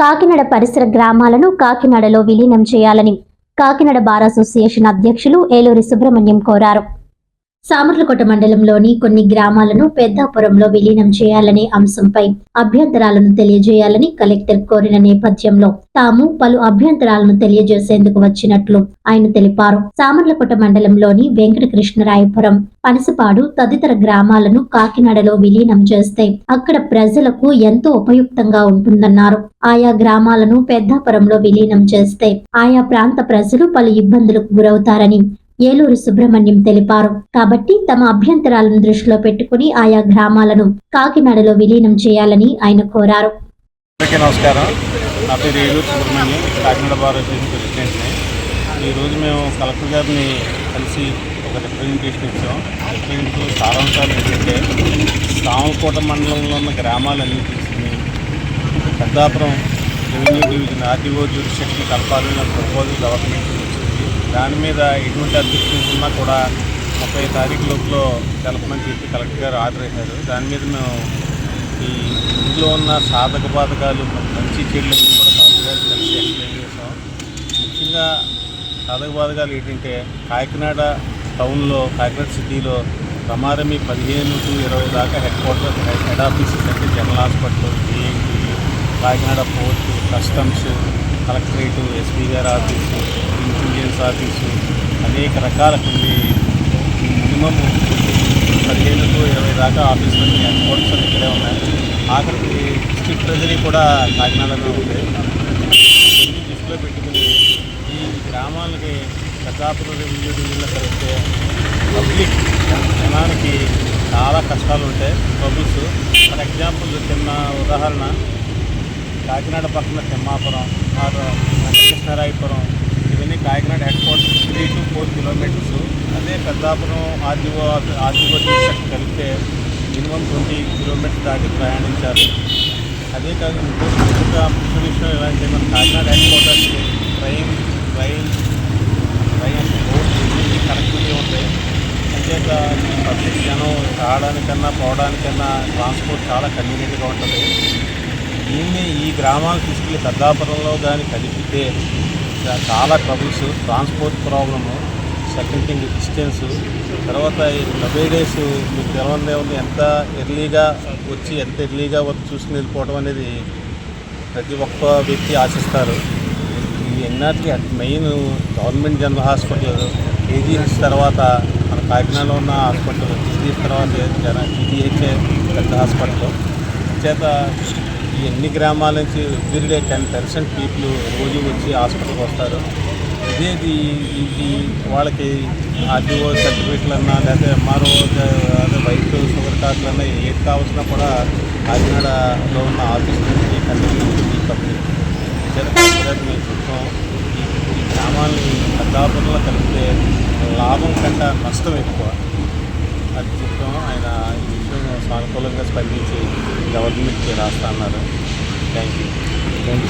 కాకినాడ పరిసర గ్రామాలను కాకినాడలో విలీనం చేయాలని కాకినాడ బార్ అసోసియేషన్ అధ్యక్షులు ఏలూరి సుబ్రహ్మణ్యం కోరారు. సామర్లకోట మండలంలోని కొన్ని గ్రామాలను పెద్దాపురంలో విలీనం చేయాలనే అంశంపై అభ్యంతరాలను తెలియజేయాలని కలెక్టర్ కోరిన నేపథ్యంలో తాము పలు అభ్యంతరాలను తెలియజేసేందుకు వచ్చినట్లు ఆయన తెలిపారు. సామర్లకోట మండలంలోని వెంకటకృష్ణరాయపురం పనసపాడు తదితర గ్రామాలను కాకినాడలో విలీనం చేస్తే అక్కడ ప్రజలకు ఎంతో ఉపయుక్తంగా ఉంటుందన్నారు. ఆయా గ్రామాలను పెద్దాపురంలో విలీనం చేస్తే ఆయా ప్రాంత ప్రజలు పలు ఇబ్బందులకు గురవుతారని ఏలూరు సుబ్రహ్మణ్యం తెలిపారు. కాబట్టి తమ అభ్యంతరాలను దృష్టిలో పెట్టుకుని ఆయా గ్రామాలను కాకినాడలో విలీనం చేయాలని ఆయన కోరారు. నమస్కారం. నా పేరు ఏలూరు సుబ్రహ్మణ్యం కాకినాడ బార్ అసోసియేషన్ ఈరోజు మేము కలెక్టర్ గారిని కలిసి ఒక రిప్రజెంటేషన్ ఇచ్చాం. రిప్రజెంట్ సారాంశాలు ఏంటంటే సామకోట మండలంలో ఉన్న గ్రామాలన్నీ తీసుకుని Peddapuram revenue division RTO jurisdiction కలపాలని proposal government దాని మీద ఎటువంటి అబ్జెక్షన్స్ ఉన్నా కూడా ముప్పై తారీఖు లోపల తెలపమని చెప్పి కలెక్టర్ గారు ఆర్డర్ వేశారు. దాని మీద మేము ఈ ఇంట్లో ఉన్న సాధక బాధకాలు మంచి చెడులు కూడా కలెక్టర్ గారు కలిసి ఎక్స్ప్లెయిన్ చేసాం ముఖ్యంగా సాధక బాధకాలు ఏంటంటే కాకినాడ టౌన్లో కాకినాడ సిటీలో రమారమి పదిహేను టు ఇరవై దాకా హెడ్ క్వార్టర్ హెడ్ ఆఫీసెస్ అంటే general hospital DIT Kakinada port customs collectorate SP గారి ఆఫీసు ఆఫీసు అనేక రకాల కొన్ని మినిమం పదిహేనుకు ఇరవై దాకా ఆఫీసులు అకౌంట్స్ క్వార్టర్స్ ఇక్కడే ఉన్నాయి. ఆఖరికి డిస్ట్రిక్ట్ ట్రెజరీ కూడా కాకినాడలో ఉంది. ఇవన్నీ దృష్టిలో పెట్టుకుని ఈ గ్రామాలకి పెద్దాపురం రెవెన్యూ డివిజన్లో కలిస్తే పబ్లిక్ జనానికి చాలా కష్టాలు ఉంటాయి. పబ్లిక్స్ ఫర్ ఎగ్జాంపుల్ చిన్న ఉదాహరణ. కాకినాడ పక్కన తిమ్మాపురం ఆరు Venkatakrishnarayapuram Kakinada head quarters three to four kilometres అదే పెద్దాపురం ఆర్డీఓ ఆర్డీఓ డిస్ట్రిక్ట్ కలిపితే మినిమం ట్వంటీ కిలోమీటర్స్ దాటి ప్రయాణించాలి అదే కాదు ఇంకోటి ముఖ్య విషయం ఎలాంటి మన Kakinada head quarters train rail train road connectivity ఉంటాయి. అంతేత పబ్లిక్ జనం రావడానికన్నా పోవడానికన్నా ట్రాన్స్పోర్ట్ చాలా కన్వీనియంట్గా ఉంటుంది. దీన్ని ఈ గ్రామాలు తీసుకెళ్ళి పెద్దాపురంలో కానీ కలిపితే చాలా troubles transport problem second thing distance తర్వాత నలభై డేస్ మీకు తెలవందే ఉంది ఎంత ఎర్లీగా వచ్చి ఎంత ఎర్లీగా వర్క్ చూసుకుని వెళ్ళిపోవడం అనేది ప్రతి ఒక్క వ్యక్తి ఆశిస్తారు. ఈ NRT main government general hospital KGH తర్వాత మన కాకినాడలో ఉన్న హాస్పిటల్ కేజీహెచ్ తర్వాత జన పెద్ద హాస్పిటల్. చేత ఈ ఎన్ని గ్రామాల నుంచి ఎవ్రీడే టెన్ పర్సెంట్ పీపుల్ రోజు వచ్చి హాస్పిటల్కి వస్తారు? ఇదే ఇది వాళ్ళకి ఆర్టీఓ సర్టిఫికేట్లు అన్నా లేకపోతే ఎంఆర్ఓ అదే వైట్ షుగర్ కార్డులు అన్నా ఏది కావాల్సినా కూడా కాకినాడలో ఉన్న ఆఫీస్ నుంచి కంటిన్యూ పబ్లిక్ జనకాపురాన్ని మేము చూస్తాం ఈ గ్రామాలని పెద్దాపురంలో కలిపితే లాభం కంటే నష్టం ఎక్కువ. అది చెప్తాం ఆయన సానుకూలంగా స్పందించి గవర్నమెంట్కి రాస్తా అన్నారు. Thank you thank you